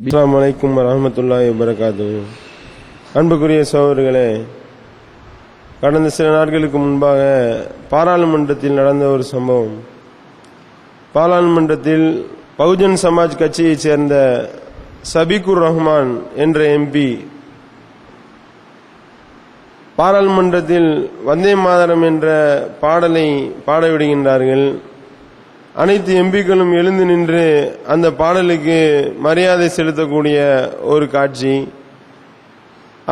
அஸ்ஸலாமு அலைக்கும் வரஹ்மத்துல்லாஹி வபரகாத்து அன்புக்குரிய சகோதரர்களே கடந்த சில நாட்களுக்கு முன்பாக பாராளுமன்றத்தில் நடந்த ஒரு சம்பவம். பாராளுமன்றத்தில் பகுஜன் சமாஜ் கட்சியைச் சேர்ந்த சபிகுர் ரஹ்மான் என்ற எம்பி பாராளுமன்றத்தில் வந்தே மாதரம் என்ற பாடலை பாடவிடுகின்றார்கள் அனைத்து எம்பிக்களும் எழுந்து நின்று அந்த பாடலுக்கு மரியாதை செலுத்தக்கூடிய ஒரு காட்சி.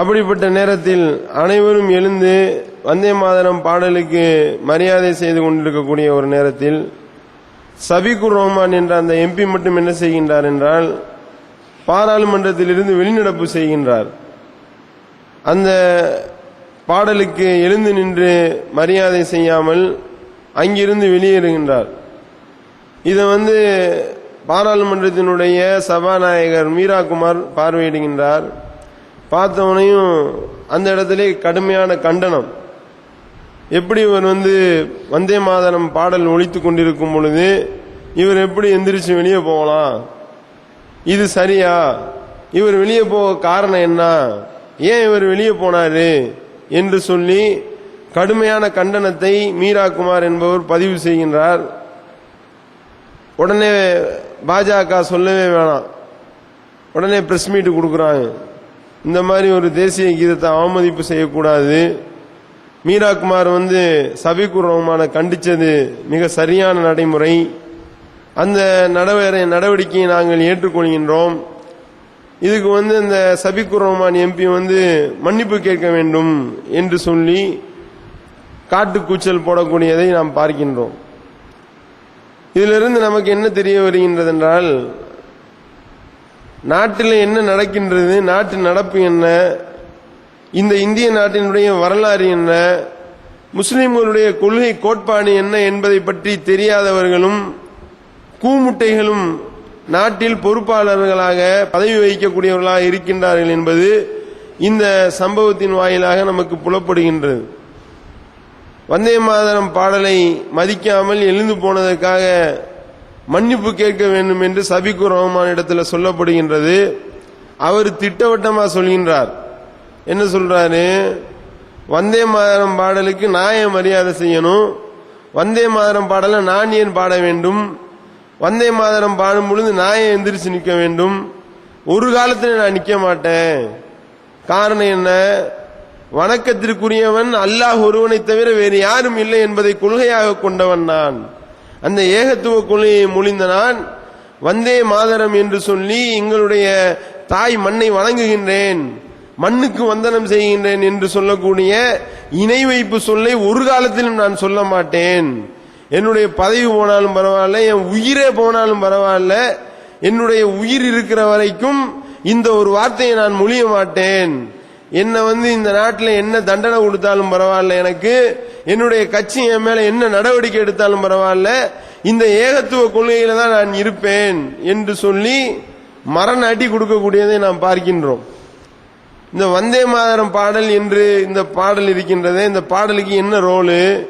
அப்படிப்பட்ட நேரத்தில் அனைவரும் எழுந்து வந்தே மாதரம் பாடலுக்கு மரியாதை செய்து கொண்டிருக்கக்கூடிய ஒரு நேரத்தில் சபிகுர் ரஹ்மான் என்ற அந்த எம்பி மட்டும் என்ன செய்கின்றார் என்றால் பாராளுமன்றத்தில் இருந்து வெளிநடப்பு செய்கின்றார். அந்த பாடலுக்கு எழுந்து நின்று மரியாதை செய்யாமல் அங்கிருந்து வெளியேறுகின்றார். இதை வந்து பாராளுமன்றத்தினுடைய சபாநாயகர் மீரா குமார் பார்வையிடுகின்றார். பார்த்தவனையும் அந்த இடத்திலே கடுமையான கண்டனம். எப்படி இவர் வந்து வந்தே மாதரம் பாடல் ஒழித்து கொண்டிருக்கும் பொழுது இவர் எப்படி எந்திரிச்சு வெளியே போகலாம்? இது சரியா? இவர் வெளியே போக காரணம் என்ன? ஏன் இவர் வெளியே போனாரு? என்று சொல்லி கடுமையான கண்டனத்தை மீரா குமார் என்பவர் பதிவு செய்கின்றார். உடனே பாஜக சொல்லவே வேணாம். உடனே பிரஸ் மீட் கொடுக்குறாங்க. இந்த மாதிரி ஒரு தேசிய கீதத்தை அவமதிப்பு செய்யக்கூடாது. மீரா குமார் வந்து சபிகுர் ரஹ்மானை கண்டிச்சது மிக சரியான நடைமுறை. அந்த நடவடிக்கை நடவடிக்கையை நாங்கள் ஏற்றுக்கொள்கின்றோம். இதுக்கு வந்து இந்த சபிகுர் ரஹ்மான் எம்பி வந்து மன்னிப்பு கேட்க வேண்டும் என்று சொல்லி காட்டுக்கூச்சல் போடக்கூடியதை நாம் பார்க்கின்றோம். இதிலிருந்து நமக்கு என்ன தெரிய வருகின்றது என்றால் நாட்டில் என்ன நடக்கின்றது நாட்டு நடப்பு என்ன இந்த இந்திய நாட்டினுடைய வரலாறு என்ன முஸ்லிம்களுடைய கொள்கை கோட்பாடு என்ன என்பதை பற்றி தெரியாதவர்களும் கூமுட்டைகளும் நாட்டில் பொறுப்பாளர்களாக பதவி வகிக்கக்கூடியவர்களாக இருக்கின்றார்கள் என்பது இந்த சம்பவத்தின் வாயிலாக நமக்கு புலப்படுகின்றது. வந்தே மாதரம் பாடலை மதிக்காமல் எழுந்து போனதற்காக மன்னிப்பு கேட்க வேண்டும் என்று சபிக்கு ரஹ்மான் இடத்துல சொல்லப்படுகின்றது. அவர் திட்டவட்டமாக சொல்கின்றார். என்ன சொல்றாரு? வந்தே மாதரம் பாடலுக்கு நான் ஏன் மரியாதை செய்யணும்? வந்தே மாதரம் பாடலை நான் ஏன் பாட வேண்டும்? வந்தே மாதரம் பாடும் பொழுது நான் ஏன் எந்திரிச்சு நிற்க வேண்டும்? ஒரு காலத்தில் நான் நிற்க மாட்டேன். காரணம் என்ன? வணக்கத்திற்குரியவன் அல்லாஹ் ஒருவனை தவிர வேறு யாரும் இல்லை என்பதை கொள்கையாக கொண்டவன் நான். அந்த ஏகத்துவ கொள்கையை மொழிந்த நான் வந்தே மாதரம் என்று சொல்லி எங்களுடைய தாய் மண்ணை வணங்குகின்றேன் மண்ணுக்கு வந்தனம் செய்கின்றேன் என்று சொல்லக்கூடிய இணை வைப்பு சொல்லை ஒரு காலத்திலும் நான் சொல்ல மாட்டேன். என்னுடைய பதவி போனாலும் பரவாயில்ல என் உயிரே போனாலும் பரவாயில்ல என்னுடைய உயிர் இருக்கிற வரைக்கும் இந்த ஒரு வார்த்தையை நான் மொழிய மாட்டேன். என்னை வந்து இந்த நாட்டில் என்ன தண்டனை கொடுத்தாலும் பரவாயில்ல எனக்கு என்னுடைய கட்சி என் மேல என்ன நடவடிக்கை எடுத்தாலும் பரவாயில்ல இந்த ஏகத்துவ கொள்கையில தான் நான் இருப்பேன் என்று சொல்லி மரண அடி கொடுக்கக்கூடியதை நாம் பார்க்கின்றோம். இந்த வந்தே மாதரம் பாடல் என்று இந்த பாடல் இருக்கின்றதே இந்த பாடலுக்கு என்ன ரோலு?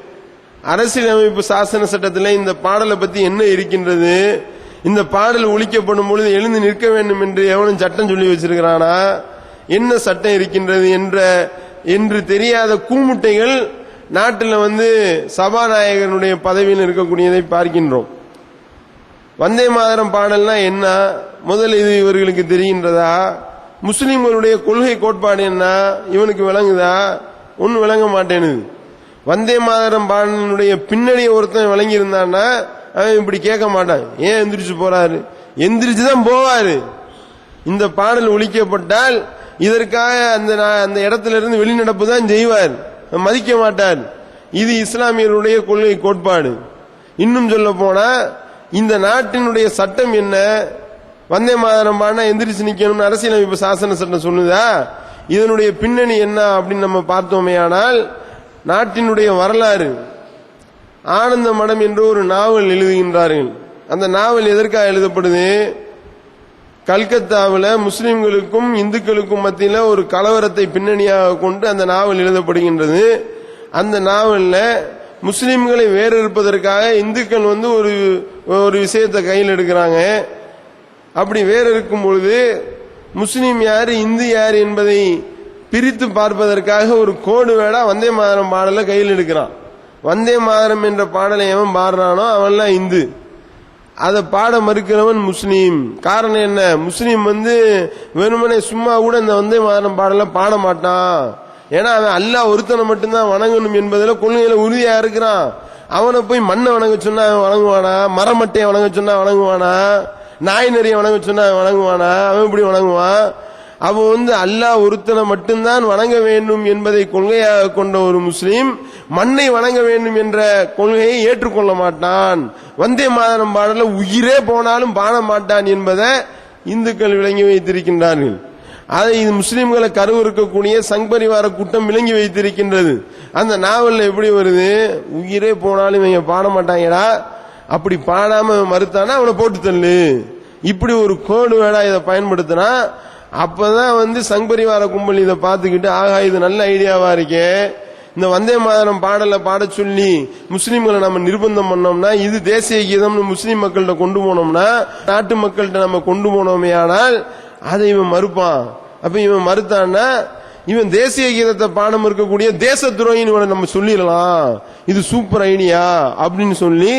அரசியலமைப்பு சாசன சட்டத்தில் இந்த பாடலை பத்தி என்ன இருக்கின்றது? இந்த பாடல் ஒழிக்கப்படும் பொழுது எழுந்து நிற்க வேண்டும் என்று எவனும் சட்டம் சொல்லி வச்சிருக்கிறானா? என்ன சட்டம் இருக்கின்றது என்ற என்று தெரியாத கூமுட்டைகள் நாட்டில் வந்து சபாநாயகனுடைய பதவியில் இருக்கக்கூடியதை பார்க்கின்றோம். வந்தே மாதரம் பாடல்னா என்ன? முதல் இது இவர்களுக்கு தெரிகின்றதா? முஸ்லிம்களுடைய கொள்கை கோட்பாடு என்ன? இவனுக்கு விளங்குதா? ஒன்னும் விளங்க மாட்டேனுது. வந்தே மாதரம் பாடலினுடைய பின்னணியை ஒருத்தன் விளங்கி இருந்தான்னா அவன் இப்படி கேட்க மாட்டான். ஏன் எந்திரிச்சு போறாரு? எந்திரிச்சு தான் போவாரு. இந்த பாடல் ஒழிக்கப்பட்டால் இதற்காக அந்த அந்த இடத்துல இருந்து வெளிநடப்பு தான் செய்வார். மதிக்க மாட்டார். இது இஸ்லாமியருடைய கொள்கை கோட்பாடு. இன்னும் சொல்ல போனா இந்த நாட்டினுடைய சட்டம் என்ன? வந்தே மாதரம் பாடினா எந்திரிச்சு நிக்கணும்னு அரசியலமைப்பு சாசன சட்டம் சொல்லுதா? இதனுடைய பின்னணி என்ன அப்படின்னு நம்ம பார்த்தோமேயானால் நாட்டினுடைய வரலாறு. ஆனந்த மடம் என்று ஒரு நாவல் எழுதுகின்றார்கள். அந்த நாவல் எதற்காக எழுதப்படுது? கல்கத்தாவில் முஸ்லிம்களுக்கும் இந்துக்களுக்கும் மத்தியில் ஒரு கலவரத்தை பின்னணியாக கொண்டு அந்த நாவல் எழுதப்படுகின்றது. அந்த நாவலில் முஸ்லிம்களை வேறறுப்பதற்காக இந்துக்கள் வந்து ஒரு ஒரு விஷயத்தை கையில் எடுக்கிறாங்க. அப்படி வேற இருக்கும் பொழுது முஸ்லீம் யார் இந்து யார் என்பதை பிரித்து பார்ப்பதற்காக ஒரு கோடு வேடா வந்தே மாதரம் பாடலை கையில் எடுக்கிறான். வந்தே மாதரம் என்ற பாடலை எவன் பாடுறானோ அவன்லாம் இந்து. அதை பாட மறுக்கிறவன் முஸ்லீம். காரணம் என்ன? முஸ்லீம் வந்து வெறுமனே சும்மா கூட இந்த வந்தே மாதரம் பாடலாம் பாட மாட்டான். ஏன்னா அவன் அல்லாஹ் ஒருத்தனை மட்டும்தான் வணங்கணும் என்பதில் கொள்கையில உறுதியா இருக்கிறான். அவனை போய் மண்ணை வணங்க சொன்னா அவன் வணங்குவானா? மரமட்டையை வணங்க சொன்னா வணங்குவானா? நாய் நிறைய வணங்க சொன்னா அவன் வணங்குவானா? அவன் இப்படி வணங்குவான்? அவன் வந்து அல்லாஹ் ஒருத்தனை மட்டும்தான் வணங்க வேண்டும் என்பதை கொள்கையாக கொண்ட ஒரு முஸ்லீம் மண்ணை வணங்க வேண்டும் என்ற கொள்கையை ஏற்றுக்கொள்ள மாட்டான். வந்தே மாதனம் பாடல உயிரே போனாலும் பாட மாட்டான் என்பதை இந்துக்கள் விளங்கி வைத்திருக்கின்றார்கள். அதை இது முஸ்லிம்களை கருவிருக்கக்கூடிய சங்பரிவார கூட்டம் விளங்கி வைத்திருக்கின்றது. அந்த நாவலில் எப்படி வருது? உயிரே போனாலும் இவங்க பாட மாட்டாங்கடா. அப்படி பாடாம மறுத்தானா? அவனை போட்டு தள்ளு. இப்படி ஒரு கோடு வேடா இதை பயன்படுத்தினா அப்பதான் வந்து சங்பரிவார கும்பல் இதை பார்த்துக்கிட்டு ஆகா இது நல்ல ஐடியாவா இருக்கே. இந்த வந்தே மாதரம் பாடலை பாட சொல்லி முஸ்லீம்களை நம்ம நிர்பந்தம் பண்ணோம்னா இது தேசிய கீதம்னு முஸ்லீம் மக்கள்கிட்ட கொண்டு போனோம்னா நாட்டு மக்கள்கிட்ட நம்ம கொண்டு போனோமே ஆனால் அதை இவன் மறுப்பான். அப்ப இவன் மறுத்தான்னா இவன் தேசிய கீதத்தை பாடம் இருக்கக்கூடிய தேச துரோகின்னு இவனை நம்ம சொல்லிடலாம். இது சூப்பர் ஐடியா அப்படின்னு சொல்லி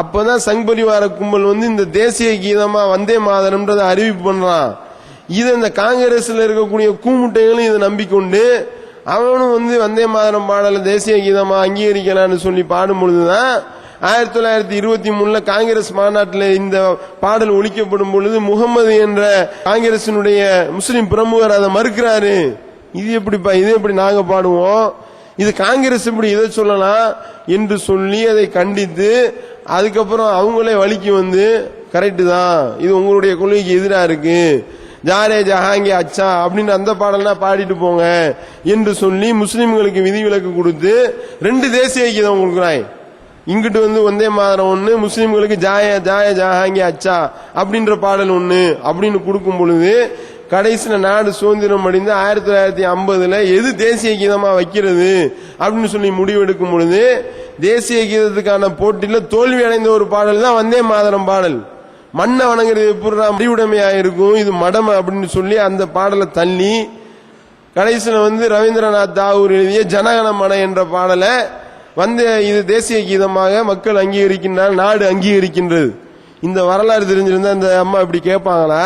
அப்பதான் சங் பரிவார கும்பல் வந்து இந்த தேசிய கீதமா வந்தே மாதரம்ன்றதை அறிவிப்பு பண்றான். இது இந்த காங்கிரஸ்ல இருக்கக்கூடிய கூமுட்டைகளும் இதை நம்பிக்கொண்டு அவனும் வந்து வந்தே மாதரம் பாடலை தேசிய கீதமா அங்கீகரிக்கலாம்னு சொல்லி பாடும் பொழுதுதான் ஆயிரத்தி தொள்ளாயிரத்தி இருபத்தி மூணுல காங்கிரஸ் மாநாட்டில் இந்த பாடல் ஒழிக்கப்படும் பொழுது முகமது என்ற காங்கிரசினுடைய முஸ்லிம் பிரமுகர் அதை மறுக்கிறாரு. இது எப்படிப்பா இது எப்படி நாங்க பாடுவோம்? இது காங்கிரஸ் இப்படி இதை சொல்லலாம் என்று சொல்லி அதை கண்டித்து அதுக்கப்புறம் அவங்களே வழிக்கு வந்து கரெக்டு தான் இது உங்களுடைய கொள்கைக்கு எதிராக இருக்கு. ஜாரே ஜஹாங்கி அச்சா அப்படின்னு அந்த பாடல்னா பாடிட்டு போங்க என்று சொல்லி முஸ்லீம்களுக்கு விதிவிலக்கு கொடுத்து ரெண்டு தேசிய கீதம் கொடுக்குறாங்க இங்கிட்டு வந்து வந்தே மாதரம் ஒண்ணு முஸ்லீம்களுக்கு ஜாய ஜாய ஜஹாங்கி அச்சா அப்படின்ற பாடல் ஒண்ணு அப்படின்னு கொடுக்கும் பொழுது கடைசியில நாடு சுதந்திரம் அடைந்து ஆயிரத்தி தொள்ளாயிரத்தி ஐம்பதுல எது தேசிய கீதமா வைக்கிறது அப்படின்னு சொல்லி முடிவெடுக்கும் பொழுது தேசிய கீதத்துக்கான போட்டியில தோல்வி அடைந்த ஒரு பாடல் தான் வந்தே மாதரம் பாடல். மண்ணை வணங்குறது எப்படி முடிவுடைமையா இருக்கும் இது மடம் அப்படின்னு சொல்லி அந்த பாடலை தள்ளி கடைசியில் வந்து ரவீந்திரநாத் தாகூர் எழுதிய ஜனகணமன என்ற பாடலை வந்து இது தேசிய கீதமாக மக்கள் அங்கீகரிக்கின்றார் நாடு அங்கீகரிக்கின்றது. இந்த வரலாறு தெரிஞ்சிருந்தா இந்த அம்மா இப்படி கேட்பாங்களா?